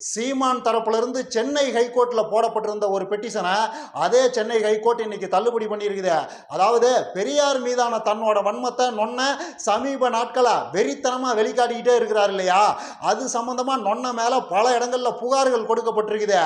சீமான் தரப்புலருந்து சென்னை ஹைகோர்ட்டில் போடப்பட்டிருந்த ஒரு பெட்டிஷனை அதே சென்னை ஹைகோர்ட் இன்னைக்கு தள்ளுபடி பண்ணியிருக்குது. அதாவது பெரியார் மீதான தன்னோட வன்மத்தை நொன்ன சமீப நாட்களாக வெறித்தனமாக வெளிக்காட்டிக்கிட்டே இருக்கிறார் இல்லையா? அது சம்மந்தமாக நொன்ன மேலே பல இடங்களில் புகார்கள் கொடுக்கப்பட்டிருக்குது.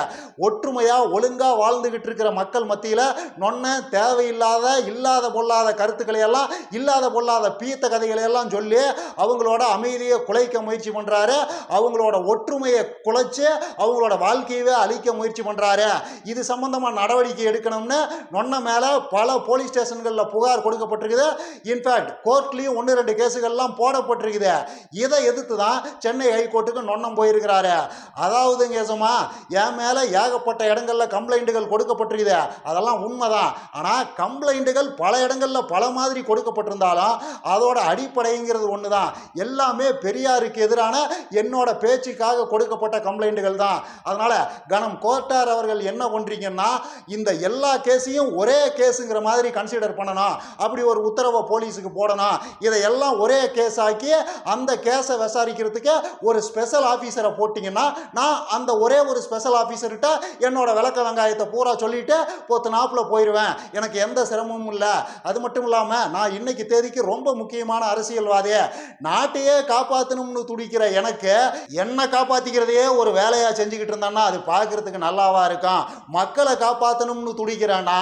ஒற்றுமையாக ஒழுங்காக வாழ்ந்துகிட்டு இருக்கிற மக்கள் மத்தியில் நொன்ன தேவையில்லாத இல்லாத பொல்லாத கருத்துக்களை எல்லாம் இல்லாத பொல்லாத பீத்த கதைகளை எல்லாம் சொல்லி அவங்களோட அமைதியை குலைக்க முயற்சி பண்ணுறாரு அவங்களோட ஒற்றுமையை குலைச்சு அவங்களோட வாழ்க்கையவே அழிக்க முயற்சி பண்ணுறாரு இது சம்பந்தமாக நடவடிக்கை எடுக்கணும்னு நொன்ன மேலே பல போலீஸ் ஸ்டேஷன்களில் புகார் கொடுக்கப்பட்டிருக்குது. இன்ஃபேக்ட் கோர்ட்லேயும் ஒன்று ரெண்டு கேஸுகள்லாம் போடப்பட்டிருக்குது. இதை எதிர்த்து தான் சென்னை ஹைகோர்ட்டுக்கு நொன்னம் போயிருக்கிறாரு. அதாவது கேசமா என் மேலே ஏகப்பட்ட இடங்களில் கம்ப்ளைண்ட்டுகள் கொடுக்கப்பட்டிருக்குது. அதெல்லாம் உண்மைதான். ஆனால் கம்ப்ளைண்ட்டுகள் பல இடங்களில் பல மாதிரி கொடுக்கப்பட்டிருந்தாலும் அதோட அடிப்படைங்கிறது ஒன்று தான் எல்லாமே பெரியாருக்கு எதிரான என்னோட பேச்சுக்காக கொடுக்கப்பட்ட கம்ப்ளைண்ட் கம்ப்ளைண்ட்டுகள் தான். அதனால கணம் கோட்டார் அவர்கள் என்ன பண்ணுறீங்கன்னா இந்த எல்லா கேஸையும் ஒரே கேஸுங்கிற மாதிரி கன்சிடர் பண்ணணும். அப்படி ஒரு உத்தரவை போலீஸுக்கு போடணும். இதையெல்லாம் ஒரே கேஸ் ஆக்கி அந்த கேஸை விசாரிக்கிறதுக்கு ஒரு ஸ்பெஷல் ஆஃபீஸரை போட்டிங்கன்னா நான் அந்த ஒரே ஒரு ஸ்பெஷல் ஆஃபீஸர்கிட்ட என்னோட விளக்க வெங்காயத்தை பூரா சொல்லிட்டு பொத்து நாப்பில் போயிடுவேன் எனக்கு எந்த சிரமமும் இல்லை. அது மட்டும் இல்லாமல் நான் இன்னைக்கு தேதிக்கு ரொம்ப முக்கியமான அரசியல்வாதியே. நாட்டையே காப்பாற்றணும்னு துடிக்கிற எனக்கு என்னை காப்பாற்றிக்கிறதையே ஒரு வேலையாக செஞ்சுக்கிட்டு இருந்தான்னா அது பார்க்குறதுக்கு நல்லாவா இருக்கும் மக்களை காப்பாற்றணும்னு துடிக்கிறான்னா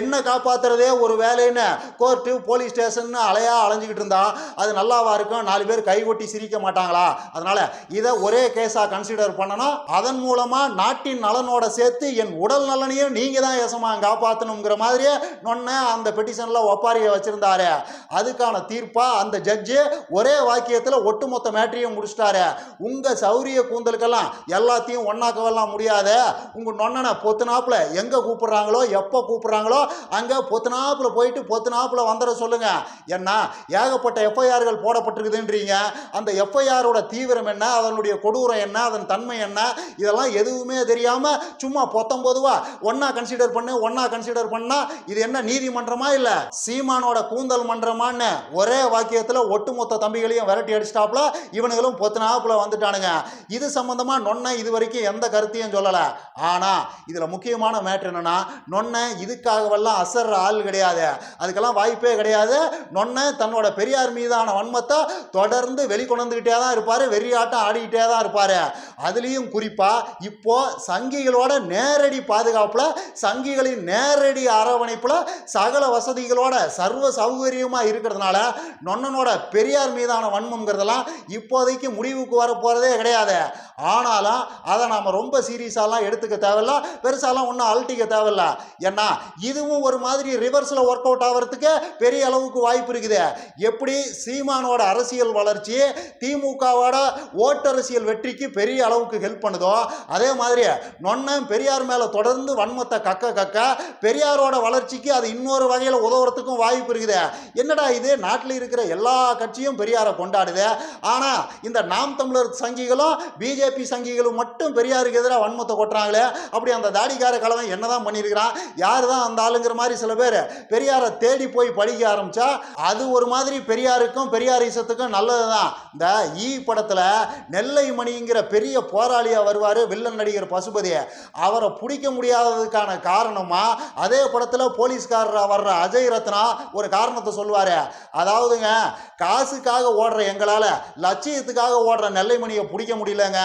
என்ன காப்பாற்றுறதே ஒரு வேலைன்னு கோர்ட்டு போலீஸ் ஸ்டேஷன் அலையா அலைஞ்சிக்கிட்டு இருந்தா அது நல்லாவா இருக்கும்? நாலு பேர் கைகொட்டி சிரிக்க மாட்டாங்களா? அதனால இதை ஒரே கேஸாக கன்சிடர் பண்ணணும் அதன் மூலமாக நாட்டின் நலனோட சேர்த்து என் உடல் நலனையும் நீங்கள் தான் ஏசமா காப்பாற்றணுங்கிற மாதிரியே நொன்ன அந்த பெட்டிஷனில் ஒப்பாரியை வச்சுருந்தாரு. அதுக்கான தீர்ப்பாக அந்த ஜட்ஜு ஒரே வாக்கியத்தில் ஒட்டுமொத்த மேட்ரியும் முடிச்சிட்டாரு. உங்கள் சௌரிய கூந்தலுக்கெல்லாம் எல்லாத்தையும் ஒன்றாக்கவெல்லாம் முடியாத உங்கள் நொன்னனை பொத்துனாப்பில் எங்கே கூப்பிட்றாங்களோ எப்போ கூப்பிட்றாங்களோ அங்கே பொத்துனாப்பில் போயிட்டு பொத்துனாப்பில் வந்துட சொல்லுங்க. என்ன ஏகப்பட்ட எஃப்ஐஆர்கள் போடப்பட்டிருக்குதுன்றீங்க. அந்த எஃப்ஐஆரோட தீவிரம் என்ன? அதனுடைய கொடூரம் என்ன? அதன் தன்மை என்ன? இதெல்லாம் எதுவுமே தெரியாமல் சும்மா பொத்தம்பொதுவா ஒன்றா கன்சிடர் பண்ணு ஒன்றா கன்சிடர் பண்ணால் இது என்ன நீதிமன்றமா இல்லை? சீமானோட கூந்தல் மன்றமான்னு ஒரே வாக்கியத்தில் ஒட்டுமொத்த தம்பிகளையும் விரட்டி அடிச்சிட்டாப்புல இவனுங்களும் பொத்துனாப்புல வந்துட்டானுங்க. இது சம்மந்தமாக நொன்னை இது வரைக்கும் எந்த கருத்தையும் சொல்லலை. ஆனால் இதில் முக்கியமான மேட்ரு என்னன்னா நொன்னை இதுக்காகவெல்லாம் அசர்ற ஆள் கிடையாது. அதுக்கெல்லாம் வாய்ப்பே கிடையாது. நொன்னை தன்னோட பெரியார் மீதான வன்மத்தை தொடர்ந்து வெளிக்கொணர்ந்துக்கிட்டே தான் இருப்பார். வெறியாட்டம் ஆடிக்கிட்டே தான் இருப்பார். அதுலேயும் குறிப்பாக இப்போ சங்கிகளோட நேரடி பாதுகாப்பில் சங்கிகளின் நேரடி அரவணைப்பில் சகல வசதிகளோட சர்வ சௌகரியமாக இருக்கிறதுனால நொன்னனோட பெரியார் மீதான வன்மங்கிறதெல்லாம் இப்போதைக்கு முடிவுக்கு வரப்போகிறதே கிடையாது. ஆனாலும் அதை நாம் ரொம்ப சீரியஸாலாம் எடுத்துக்க தேவையில்ல. பெருசாலாம் ஒன்றும் அழட்டிக்க தேவையில்ல. ஏன்னா இதுவும் ஒரு மாதிரி ரிவர்ஸில் ஒர்க் அவுட் ஆகிறதுக்கு பெரிய அளவுக்கு வாய்ப்பு இருக்குது. எப்படி? சீமானோட அரசியல் வளர்ச்சி திமுகவோட ஓட்டரசியல் வெற்றிக்கு பெரிய அளவுக்கு ஹெல்ப் பண்ணுதோ அதே மாதிரி நொன்னன் பெரியார் மேலே தொடர்ந்து வன்மத்தை கக்க கக்க பெரியாரோட வளர்ச்சிக்கு அது இன்னொரு வகையில் உதவுறதுக்கும் வாய்ப்பு இருக்குது. என்னடா இது? நாட்டில் இருக்கிற எல்லா கட்சியும் பெரியாரை கொண்டாடுது. ஆனால் இந்த நாம் தமிழர் சங்கிகளும் பிஜேபி சங்கிகளும் மட்டும் பெரியாருக்கு எதிராக வன்மத்தை கொட்டுறாங்களே? அப்படி அந்த தாடிக்கார கலவன் என்னதான் பண்ணியிருக்கிறான்? யார் தான் அந்த ஆளுங்கிற மாதிரி சில பேர் பெரியாரை தேடி போய் படிக்க ஆரம்பிச்சா அது ஒரு மாதிரி பெரியாருக்கும் பெரியாரிசத்துக்கும் நல்லது தான் இந்த ஈ படத்தில் நெல்லை மணிங்கிற பெரிய போராளியாக வருவார் வில்லன் நடிகர் பசுபதி அவரை பிடிக்க முடியாததுக்கான காரணமா அதே படத்தில் போலீஸ்காரர் வர்ற அஜய் ரத்னா ஒரு காரணத்தை சொல்லுவார். அதாவதுங்க காசுக்காக ஓடுற எங்களால் லட்சியத்துக்காக ஓடுற நெல்லை மணியை பிடிக்க முடியலங்க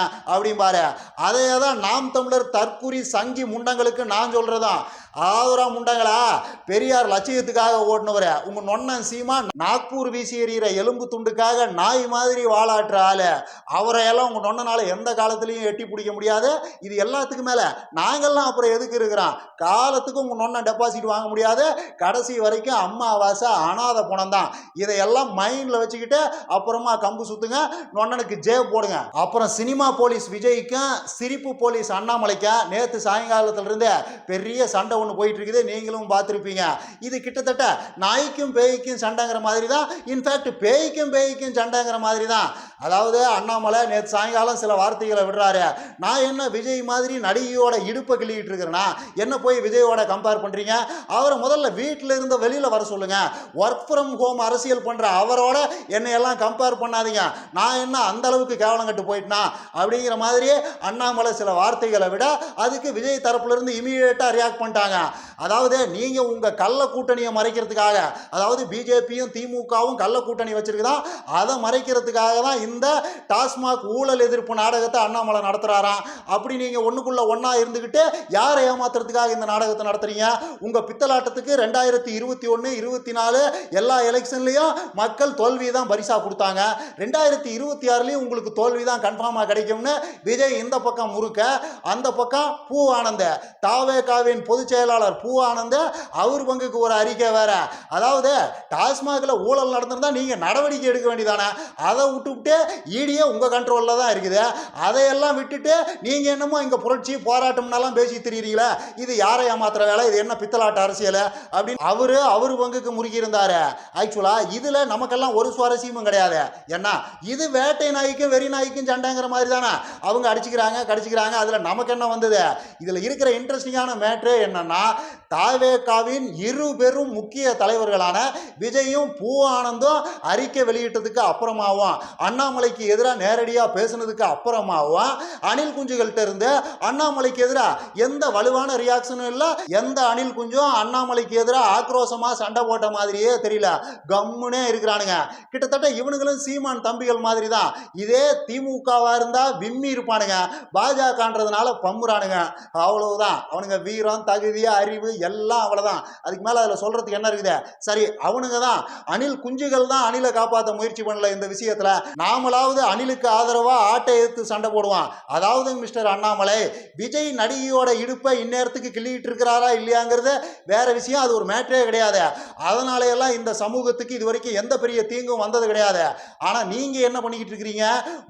பாரு. அதையே தான் நாம் தமிழர் தற்குறி சங்கி முண்டங்களுக்கு நான் சொல்கிறதான் ஆதுரா முண்டங்களா பெரியார் லட்சியத்துக்காக ஓடினவர் உங்க நொன்னன் சீமா நாக்பூர் வீசி எறிகிற எலும்பு துண்டுக்காக நாய் மாதிரி வாழாட்டுற ஆளு. அவரையெல்லாம் உங்க நொன்னனால எந்த காலத்துலையும் எட்டி பிடிக்க முடியாது. இது எல்லாத்துக்கும் மேல நாங்கள்லாம் அப்புறம் எதுக்கு இருக்கிறோம்? காலத்துக்கும் உங்க நொன்ன டெபாசிட் வாங்க முடியாது. கடைசி வரைக்கும் அம்மாவாசை அனாதை பணம் தான். இதையெல்லாம் மைண்டில் வச்சுக்கிட்டு அப்புறமா கம்பு சுத்துங்க நொண்ணனுக்கு ஜே போடுங்க. அப்புறம் சினிமா போலீஸ் விஜய்க்கும் சிரிப்பு போலீஸ் அண்ணாமலைக்கும் நேற்று சாயங்காலத்திலிருந்து பெரிய சண்டை ஒன்று போயிட்டு இருக்குது நீங்களும் பார்த்துருப்பீங்க. இது கிட்டத்தட்ட நாய்க்கும் பேய்க்கும் சண்டைங்கிற மாதிரி தான் இன்ஃபேக்ட் பேய்க்கும் பேய்க்கும் சண்டைங்கிற மாதிரி தான் அதாவது அண்ணாமலை நேற்று சாயங்காலம் சில வார்த்தைகளை விடுறாரு. நான் என்ன விஜய் மாதிரி நடிகையோட இடுப்பை கிள்ளிக்கிட்டு இருக்கிறேன்னா என்ன போய் விஜயோட கம்பேர் பண்ணுறீங்க அவரை முதல்ல வீட்டில் இருந்த வெளியில் வர சொல்லுங்கள் ஒர்க் ஃப்ரம் ஹோம் அரசியல் பண்ணுற அவரோட என்னை எல்லாம் கம்பேர் பண்ணாதீங்க. நான் என்ன அந்த அளவுக்கு கேவலம் கட்டு போயிட்டேனா? அப்படிங்கிற மாதிரி அண்ணாமலை சில வார்த்தைகளை விட அதுக்கு விஜய் தரப்புலேருந்து இமீடியட்டாக ரியாக்ட் பண்ணிட்டாங்க. அதாவது நீங்கள் உங்கள் கள்ள கூட்டணியை மறைக்கிறதுக்காக அதாவது பிஜேபியும் திமுகவும் கள்ள கூட்டணி வச்சிருக்குதான் அதை மறைக்கிறதுக்காக தான் இந்த டாஸ்மாக் ஊழல் எதிர்ப்பு நாடகத்தை அண்ணாமலை நடத்துறாராம். அப்படி நீங்க ஒண்ணுக்குள்ள ஒன்றா இருந்துகிட்டு யாரை ஏமாத்துறதுக்காக இந்த நாடகத்தை நடத்துறீங்க? உங்க பித்தலாட்டத்துக்கு ரெண்டாயிரத்தி இருபத்தி ஒன்று இருபத்தி நாலு எல்லா எலெக்ஷன்லேயும் மக்கள் தோல்வி தான் பரிசா கொடுத்தாங்க. ரெண்டாயிரத்தி இருபத்தி ஆறுலேயும் உங்களுக்கு தோல்வி தான் கன்ஃபார்மாக கிடைக்கும்னு விஜய் இந்த பக்கம் முறுக்க அந்த பக்கம் பூ ஆனந்த. தாவேகாவின் பொதுச் செயலாளர் பூ ஆனந்த அவர் பங்குக்கு ஒரு அறிக்கை வேற. அதாவது டாஸ்மாகில் ஊழல் நடந்திருந்தா நீங்க நடவடிக்கை எடுக்க வேண்டியதானே? அதை விட்டுவிட்டு ஈடியே உங்கள் கண்ட்ரோலில் தான் இருக்குது. அதையெல்லாம் விட்டுட்டு நீங்க என்னமோ இங்கே புரட்சி போராட்டம்னாலாம் பேசி திரியிறீங்களே இது யாரை ஏமாத்துற வேலை? இது என்ன பித்தலாட்ட அரசியல்? அப்படின்னு அவரு அவர் பங்குக்கு முறுக்கியிருந்தார். ஆக்சுவலாக இதில் நமக்கெல்லாம் ஒரு சுவாரஸ்யமும் கிடையாது. என்ன இது வேட்டை நாய்க்கும் வெறி நாய்க்கும் சண்டைங்கிற மாதிரி தானே? அவங்க அடிச்சுக்கிறாங்க கடிச்சிக்கிறாங்க அதுல நமக்கு என்ன வந்தது? இதுல இருக்கிற இன்ட்ரெஸ்டிங்கான மேட்ரு என்னன்னா தாவேகாவின் இரு பெரும் முக்கிய தலைவர்களான விஜயும் பூ ஆனந்தும் அறிக்கை வெளியிட்டதுக்கு அப்புறமாவும் அண்ணா அண்ணாமலைக்கு எதிராக நேரடியாக பேசுனதுக்கு அப்புறமாவும் அணில் குஞ்சுகள்கிட்ட இருந்து அண்ணாமலைக்கு எதிராக எந்த வலுவான ரியாக்ஷனும் இல்லை? எந்த அணில் குஞ்சும் அண்ணாமலைக்கு எதிராக ஆக்ரோஷமாக சண்டை போட்ட மாதிரியே தெரியல. கம்முனே இருக்கிறானுங்க. கிட்டத்தட்ட இவனுங்களும் சீமான் தம்பிகள் மாதிரி தான் இதே திமுகவா இருந்தா விம்மி இருப்பானுங்க. பாஜகன்றதுனால பம்புறானுங்க. அவ்வளவுதான். அவனுங்க வீரம் தகுதி அறிவு எல்லாம் அவ்வளவுதான். அதுக்கு மேல அதுல சொல்றதுக்கு என்ன இருக்குது? சரி அவனுங்க தான் அணில் குஞ்சுகள் தான் அணிலை காப்பாற்ற முயற்சி பண்ணல இந்த விஷயத்துல. நாமளாவது அணிலுக்கு ஆதரவாக ஆட்டை எடுத்து சண்டை போடுவான். அதாவது மிஸ்டர் அண்ணாமலை விஜய் நடிகையோட இடுப்பை இந்நேரத்துக்கு கிள்ளிக்கிட்டு இருக்கிறாரா இல்லையாங்கிறது வேற விஷயம் அது ஒரு மேட்டரே கிடையாது. அதனால எல்லாம் இந்த சமூகத்துக்கு இது வரைக்கும் எந்த பெரிய தீங்கும் வந்தது கிடையாது. ஆனால் நீங்கள் என்ன பண்ணிக்கிட்டு இருக்கிறீங்க?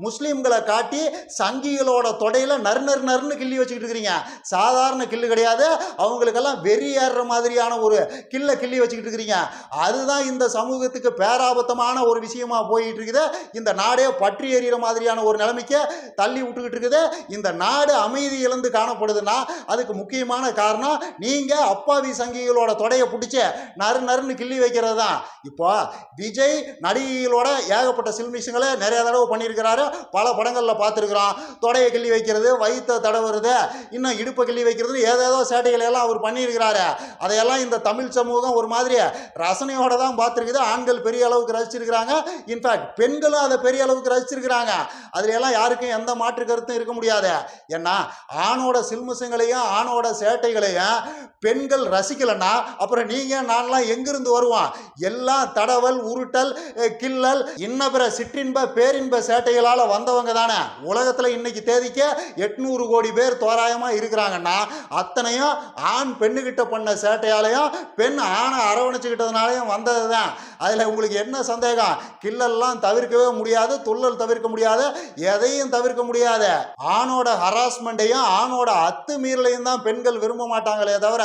முஸ்லீம்களை காட்டி சங்கிகளோட தொடையில் நறு நறு நறுன்னு கிள்ளி வச்சுக்கிட்டு இருக்கிறீங்க. சாதாரண கில்லு கிடையாது. அவங்களுக்கெல்லாம் வெறி ஏறுற மாதிரியான ஒரு கில்லை கிள்ளி வச்சுக்கிட்டு இருக்கிறீங்க. அதுதான் இந்த சமூகத்துக்கு பேராபத்தமான ஒரு விஷயமா போயிட்டு இருக்குது. இந்த நாடு பற்றி எறிகிற மாதிரியான ஒரு நிலைமைக்கு தள்ளி விட்டுக்கிட்டு இருக்குது. இந்த நாடு அமைதி இழந்து காணப்படுதுன்னா அதுக்கு முக்கியமான காரணம் நீங்கள் அப்பாவி சங்கிகளோட தொடையை பிடிச்சி நறு நறுன்னு கிள்ளி வைக்கிறது தான். இப்போ விஜய் நடிகைகளோட ஏகப்பட்ட சில்மிஷங்களை நிறைய தடவை பண்ணியிருக்கிறாரு. பல படங்களில் பார்த்துருக்குறோம். தொடையை கிள்ளி வைக்கிறது வயிற்றை தடவுறது இன்னும் இடுப்பை கிள்ளி வைக்கிறது ஏதேதோ சேட்டைகளை எல்லாம் அவர் பண்ணியிருக்கிறாரு. அதையெல்லாம் இந்த தமிழ் சமூகம் ஒரு மாதிரி ரசனையோட தான் பார்த்துருக்குது. ஆண்கள் பெரிய அளவுக்கு ரசிச்சிருக்கிறாங்க. இன்ஃபேக்ட் பெண்களும் அதை பெரிய அளவுக்கு ரசிச்சிருக்கிறாங்க. அதுல எல்லாம் யாருக்கும் எந்த மாற்று கருத்தும் இருக்க முடியாது. ஏன்னா ஆணோட சில்முசங்களையும் ஆணோட சேட்டைகளையும் பெண்கள் ரசிக்கலைன்னா அப்புறம் நீங்க நான்லாம் எங்கிருந்து வருவோம்? எல்லாம் தடவல் உருட்டல் கிள்ளல் இன்ன பிற சிற்றின்ப பேரின்ப சேட்டைகளால் வந்தவங்க தானே. உலகத்தில் இன்னைக்கு தேதிக்கு எட்நூறு கோடி பேர் தோராயமா இருக்கிறாங்கன்னா அத்தனையும் ஆண் பெண்ணுகிட்ட பண்ண சேட்டையாலையும் பெண் ஆணை அரவணைச்சுக்கிட்டதுனாலையும் வந்தது தான் அதில் உங்களுக்கு என்ன சந்தேகம்? கிள்ளல்லாம் தவிர்க்கவே முடியாது. துள்ளல் தவிர்க்க முடியாது எதையும் தவிர்க்க முடியாது. ஆணோட ஹராஸ்மெண்ட்டையும் ஆணோட அத்துமீறலையும் தான் பெண்கள் விரும்ப மாட்டாங்களே தவிர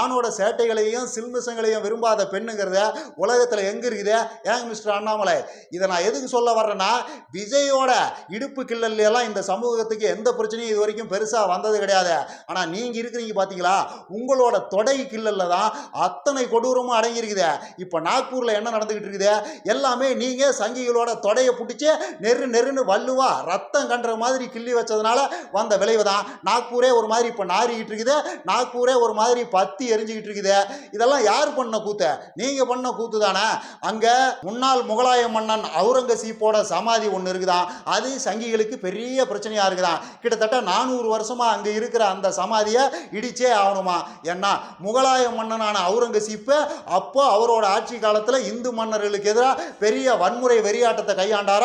ஆணோட சேட்டைகளையும் சில்மிசங்களையும் விரும்பாத பெண்ணுங்கிறத உலகத்தில் எங்கே இருக்குது? ஏங்க மிஸ்டர் அண்ணாமலை? இதை நான் எதுக்கு சொல்ல வர்றேன்னா விஜயோட இடுப்பு கிள்ளல்லாம் இந்த சமூகத்துக்கு எந்த பிரச்சனையும் இது வரைக்கும் பெருசாக வந்தது கிடையாது. ஆனால் நீங்கள் இருக்கிறீங்க பார்த்தீங்களா உங்களோட தொடை கிள்ளல்ல தான் அத்தனை கொடூரமும் அடங்கியிருக்குது. இப்போ நாக்பூரில் என்ன நடந்துக்கிட்டு இருக்குது? எல்லாமே நீங்கள் சங்கிகளோட தொடையை பிடிச்சி நெரு நெருன்னு வள்ளுவா ரத்தம் கண்டுற மாதிரி கிள்ளி வச்சதுனால வந்த விளைவு தான். நாக்பூரே ஒரு மாதிரி இப்போ நாறிக்கிட்டு இருக்குது. நாக்பூரே ஒரு மாதிரி பத்தி எரிஞ்சுக்கிட்டு இருக்குது. இதெல்லாம் யார் பண்ண கூத்து? நீங்கள் பண்ண கூத்து தானே. அங்கே முன்னாள் முகலாய மன்னன் அவுரங்கசீப்போட சமாதி ஒன்று இருக்குதான். அது சங்கிகளுக்கு பெரிய பிரச்சனையாக இருக்குதான். கிட்டத்தட்ட நானூறு வருஷமாக அங்கே இருக்கிற அந்த சமாதியை இடிச்சே ஆகணுமா? ஏன்னா முகலாய மன்னனான அவுரங்கசீப்பு அப்போ அவரோட ஆட்சி காலத்தில் இந்து மன்னர்களுக்கு எதிராக பெரிய வன்முறை வெறியாட்டத்தை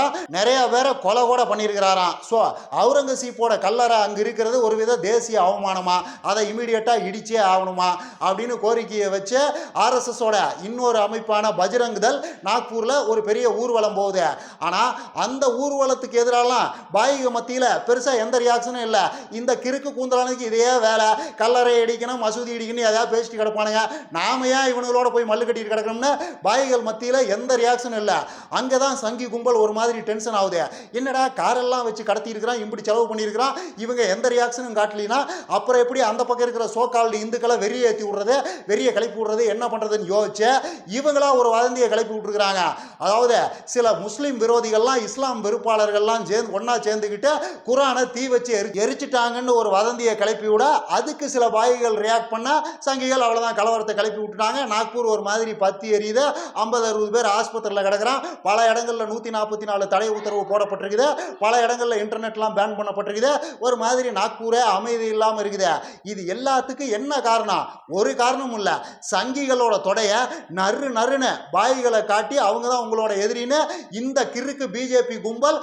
கையாண்டாராம் நிறைய பேரை கொலை கூட பண்ணியிருக்கிறாராம். ஸோ அவுரங்கசீப்போட கல்லறை அங்கே இருக்கிறது ஒரு வித தேசிய அவமானமா? அதை இமீடியட்டாக இடிச்சே ஆகணுமா? அப்படின்னு கோரிக்கையை வச்சு ஆர்எஸ்எஸோட இன்னொரு அமைப்பான பஜ்ரங் தல் நாக்பூரில் ஒரு பெரிய ஊர்வலம் போகுது. ஆனால் அந்த ஊர்வலத்துக்கு எதிராலாம் பாயிக மத்தியில் பெருசாக எந்த ரியாக்ஷனும் இல்லை. இந்த கிறுக்கு கூந்தலானுக்கு இதே வேலை. கல்லறை இடிக்கணும் மசூதி இடிக்கணும் எதாவது பேசிட்டு கிடப்பானுங்க. நாம ஏன் இவனுங்களோட போய் மல்லு கட்டிட்டு கிடக்கணும்னு பாய்கள் மத்தியில் எந்த ரியாக்ஷனும் இல்லை. அங்கே தான் சங்கி கும்பல் ஒரு மாதிரி மாதிரி டென்ஷன் ஆகுது. என்னடா காரெல்லாம் வச்சு கடத்தி இருக்கிறான் இப்படி செலவு பண்ணியிருக்கிறான் இவங்க எந்த ரியாக்ஷனும் காட்டலினா அப்புறம் எப்படி அந்த பக்கம் இருக்கிற சோக்கால்டு இந்துக்களை வெறிய ஏற்றி விடுறது வெறிய கிளப்பி விடுறது என்ன பண்ணுறதுன்னு யோசிச்சு இவங்களா ஒரு வதந்தியை கிளப்பி விட்டுருக்குறாங்க. அதாவது சில முஸ்லீம் விரோதிகள்லாம் இஸ்லாம் வெறுப்பாளர்கள்லாம் சேர்ந்து ஒன்றா சேர்ந்துக்கிட்டு குரானை தீ வச்சு எரி எரிச்சிட்டாங்கன்னு ஒரு வதந்தியை கிளப்பி விட அதுக்கு சில பாய்கள் ரியாக்ட் பண்ண சங்கிகள் அவ்வளோதான் கலவரத்தை கிளப்பி விட்டுட்டாங்க. நாக்பூர் ஒரு மாதிரி பத்தி எரியுது. ஐம்பது அறுபது பேர் ஆஸ்பத்திரியில் கிடக்கிறான். பல இடங்களில் நூற்றி நாற்பத்தி நாலு தடை உத்தரவு போடப்பட்டிருக்குது. பல இடங்களில் இன்டர்நெட்லாம் பேன் பண்ணப்பட்டிருக்குது. ஒரு மாதிரி நாக்பூரே அமைதி இல்லாமல் இருக்குது. இது எல்லாத்துக்கும் என்ன காரணம்? ஒரு காரணமும் இல்லை. சங்கிகளோட தொடையை நறு நறுன்னு பாய்களை காட்டி அவங்க தான் உங்களோட எதிரின்னு இந்த கிறுக்கு பிஜேபி கும்பல்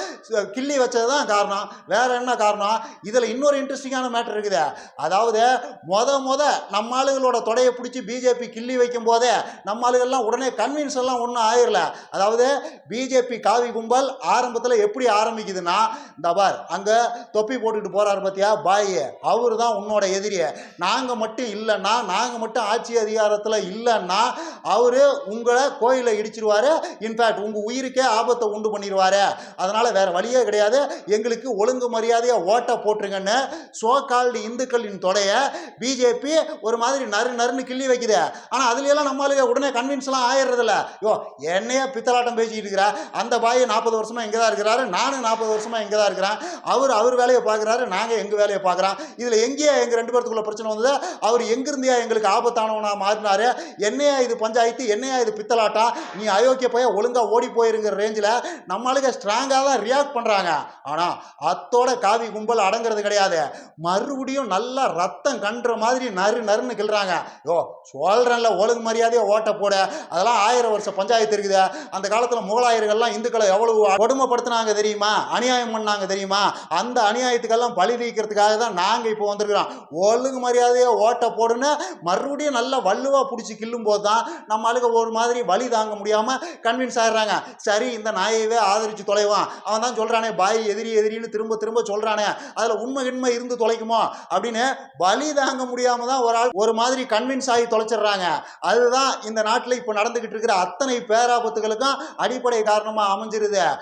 கிள்ளி வச்சது தான் காரணம். வேற என்ன காரணம்? இதில் இன்னொரு இன்ட்ரெஸ்டிங்கான மேட்டர் இருக்குது. அதாவது மொத மொத நம்ம ஆளுகளோட தொடையை பிடிச்சி பிஜேபி கிள்ளி வைக்கும் போதே நம்ம ஆளுகள்லாம் உடனே கன்வின்ஸ் எல்லாம் ஒன்றும் ஆயிரல. அதாவது பிஜேபி காவி கும்பல் ஆரம்பத்தில் எப்படி ஆரம்பிக்குதுன்னா இந்த பார் அங்கே தொப்பி போட்டுட்டு போறாரு பார்த்தியா பாய் அவர் தான் உன்னோட எதிரியை. நாங்கள் மட்டும் இல்லைன்னா நாங்கள் மட்டும் ஆட்சி அதிகாரத்தில் இல்லைன்னா அவரு உங்களை கோயிலை இடிச்சிருவார். இன்ஃபேக்ட் உங்கள் உயிருக்கே ஆபத்தை உண்டு பண்ணிடுவாரு அதனால வேற வழியே கிடையாது. எங்களுக்கு ஒழுங்கு மரியாதையாக ஓட்டை போட்டுருங்கன்னு சோ கால்டு இந்துக்களின் தொடைய பிஜேபி ஒரு மாதிரி நறு நறுன்னு கிள்ளி வைக்குது. ஆனால் அதுலையெல்லாம் நம்மளுக்கு உடனே கன்வின்ஸ்லாம் ஆயிடுறதில்ல. யோ என்னையே பித்தலாட்டம் பேசிக்கிட்டு இருக்கிற அந்த பாயை நாற்பது வருஷமா இங்கே தான் இருக்கிறாரு நானும் நாற்பது வருஷமா இங்கே தான் இருக்கிறேன். அவர் அவர் வேலையை பார்க்குறாரு நாங்கள் எங்கள் வேலையை பார்க்குறோம். இதில் எங்கேயா எங்கள் ரெண்டு பேர்த்துக்குள்ள பிரச்சனை வந்தது? அவர் எங்கிருந்தியா எங்களுக்கு ஆபத்தானவனாக மாறினாரு? என்னையா இது பஞ்சாயத்து? என்னையா இது பித்தலாட்டம்? நீ அயோக்கிய போய் ஒழுங்காக ஓடி போயிருங்கிற ரேஞ்சில் நம்மளுக்கு ஸ்ட்ராங்காக தான் ரியாக்ட் பண்ணுறாங்க ஆனால் அத்தோட காவி கும்பல் அடங்குறது கிடையாது. மறுபடியும் நல்லா ரத்தம் கன்ற மாதிரி நறு நறுன்னு கிள்றாங்க. யோ சொல்கிறேன்ல ஒழுங்கு மரியாதையாக ஓட்ட போட. அதெல்லாம் ஆயிரம் வருஷம் பஞ்சாயத்து இருக்குது. அந்த காலத்தில் முகலாயர்கள்லாம் இந்துக்களை எவ்வளவு கொடுமைப்படுத்தினாங்க தெரியுமா? அநியாயம் பண்ணாங்க தெரியுமா? அந்த அநியாயத்துக்கெல்லாம் பழி தீர்க்கிறதுக்காக தான் நாங்கள் இப்போ வந்திருக்கிறோம். ஒழுங்கு மரியாதையாக ஓட்ட போடுன்னு மறுபடியும் நல்லா வள்ளுவாக பிடிச்சி கிள்ளும் போது தான் நம்ம ஒரு மாதிரி வலி தாங்க முடியாமல் கன்வின்ஸ் ஆகிடுறாங்க சரி இந்த நாயவே ஆதரித்து தொலைவான். அவன் தான் சொல்கிறானே பாய் எதிரி எதிரின்னு திரும்ப திரும்ப சொல்கிறானே அதில் உண்மை இன்மை இருந்து தொலைக்குமோ? அப்படின்னு வலி தாங்க முடியாமல் தான் ஒரு ஆள் ஒரு மாதிரி கன்வின்ஸ் ஆகி தொலைச்சிடுறாங்க. அதுதான் இந்த நாட்டில் இப்போ நடந்துக்கிட்டு இருக்கிற அத்தனை பேராபத்துகளுக்கும் அடிப்படை காரணமாக அமைஞ்சிருது.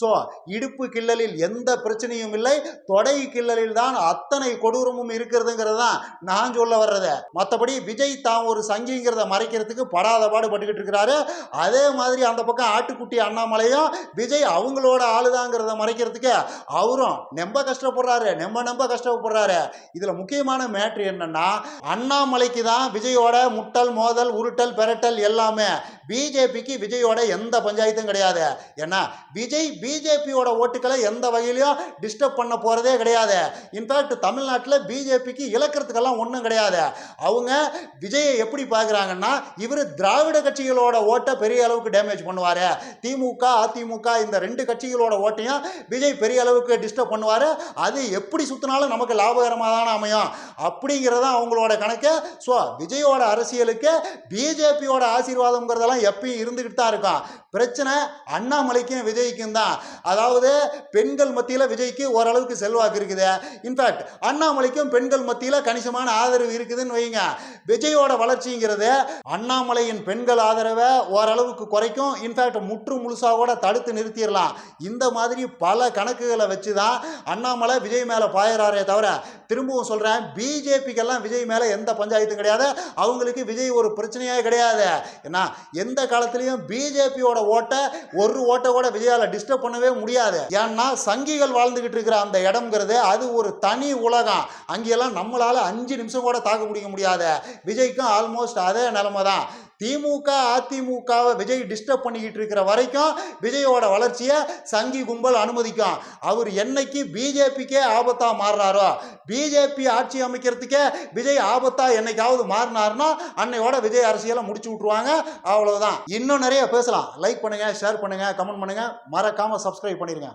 ஸோ இடுப்பு கிள்ளலில் எந்த பிரச்சனையும் இல்லை. தொடை கிள்ளலில் தான் அத்தனை கொடூரமும் இருக்கிறதுங்கிறது தான் நான் சொல்ல வர்றது. மற்றபடி விஜய் தான் ஒரு சங்கிங்கிறத மறைக்கிறதுக்கு படாத பாடுபட்டுக்கிட்டு இருக்கிறாரு. அதே மாதிரி அந்த பக்கம் ஆட்டுக்குட்டி அண்ணாமலையும் விஜய் அவங்களோட ஆளுதாங்கிறத மறைக்கிறதுக்கு அவரும் நெம்ப கஷ்டப்படுறாரு. நெம்ப நெம்ப கஷ்டப்படுறாரு. இதில் முக்கியமான மேட்ரு என்னன்னா அண்ணாமலைக்கு தான் விஜயோட முட்டல் மோதல் உருட்டல் பெரட்டல் எல்லாமே. பிஜேபிக்கு விஜயோட எந்த பஞ்சாயத்தும் கிடையாது. ஏன்னா விஜய் பிஜேபியோட ஓட்டுக்களை எந்த வகையிலையும் டிஸ்டர்ப் பண்ண போகிறதே கிடையாது. இன்ஃபேக்ட் தமிழ்நாட்டில் பிஜேபிக்கு இழக்கிறதுக்கெல்லாம் ஒன்றும் கிடையாது. அவங்க விஜயை எப்படி பார்க்குறாங்கன்னா இவர் திராவிட கட்சிகளோட ஓட்டை பெரிய அளவுக்கு டேமேஜ் பண்ணுவார். திமுக அதிமுக இந்த ரெண்டு கட்சிகளோட ஓட்டையும் விஜய் பெரிய அளவுக்கு டிஸ்டர்ப் பண்ணுவார். அது எப்படி சுற்றினாலும் நமக்கு லாபகரமாக தானே அமையும். அப்படிங்கிறது தான் அவங்களோட கணக்கு. ஸோ விஜயோட அரசியலுக்கு பிஜேபியோட ஆசீர்வாதம்ங்கிறதெல்லாம் எப்பயும் இருந்துக்கிட்டு தான் இருக்கும். பிரச்சனை அண்ணாமலைக்கும் விஜய்க்கும் தான். அதாவது பெண்கள் மத்தியில் விஜய்க்கு ஓரளவுக்கு செல்வாக்கு இருக்குது. இன்ஃபேக்ட் அண்ணாமலைக்கும் பெண்கள் மத்தியில் கணிசமான ஆதரவு இருக்குதுன்னு வைங்க. விஜயோட வளர்ச்சிங்கிறது அண்ணாமலையின் பெண்கள் ஆதரவை ஓரளவுக்கு குறைக்கும். இன்ஃபேக்ட் முற்று முழுசாக கூட தடுத்து நிறுத்திடலாம். இந்த மாதிரி பல கணக்குகளை வச்சு தான் அண்ணாமலை விஜய் மேலே பாயறாரே தவிர திரும்பவும் சொல்கிறேன் பிஜேபிக்கெல்லாம் விஜய் மேலே எந்த பஞ்சாயத்தும் கிடையாது. அவங்களுக்கு விஜய் ஒரு பிரச்சனையே கிடையாது. ஏன்னா எந்த காலத்துலேயும் பிஜேபியோட ஓட்டை ஒரு ஓட்டை கூட விஜயால டிஸ்டர்ப் பண்ணவே முடியாது. ஏன்னா சங்கிகள் வாழ்ந்துகிட்டு இருக்கிற அந்த இடம்ங்கிறது அது ஒரு தனி உலகம். அங்கெல்லாம் நம்மளால அஞ்சு நிமிஷம் கூட தாக்கு பிடிக்க முடியாது. விஜய்க்கும் ஆல்மோஸ்ட் அதே நிலைமை தான் திமுக அதிமுகவை விஜய் டிஸ்டர்ப் பண்ணிக்கிட்டு இருக்கிற வரைக்கும் விஜயோட வளர்ச்சியை சங்கி கும்பல் அனுமதிக்கும். அவர் என்னைக்கு பிஜேபிக்கே ஆபத்தாக மாறுறாரோ பிஜேபி ஆட்சி அமைக்கிறதுக்கே விஜய் ஆபத்தாக என்னைக்காவது மாறினாருன்னா அன்னையோட விஜய் அரசியலை முடிச்சு விட்ருவாங்க அவ்வளோதான் இன்னும் நிறைய பேசலாம். லைக் பண்ணுங்கள் ஷேர் பண்ணுங்க கமெண்ட் பண்ணுங்க. மறக்காமல் சப்ஸ்கிரைப் பண்ணிடுங்க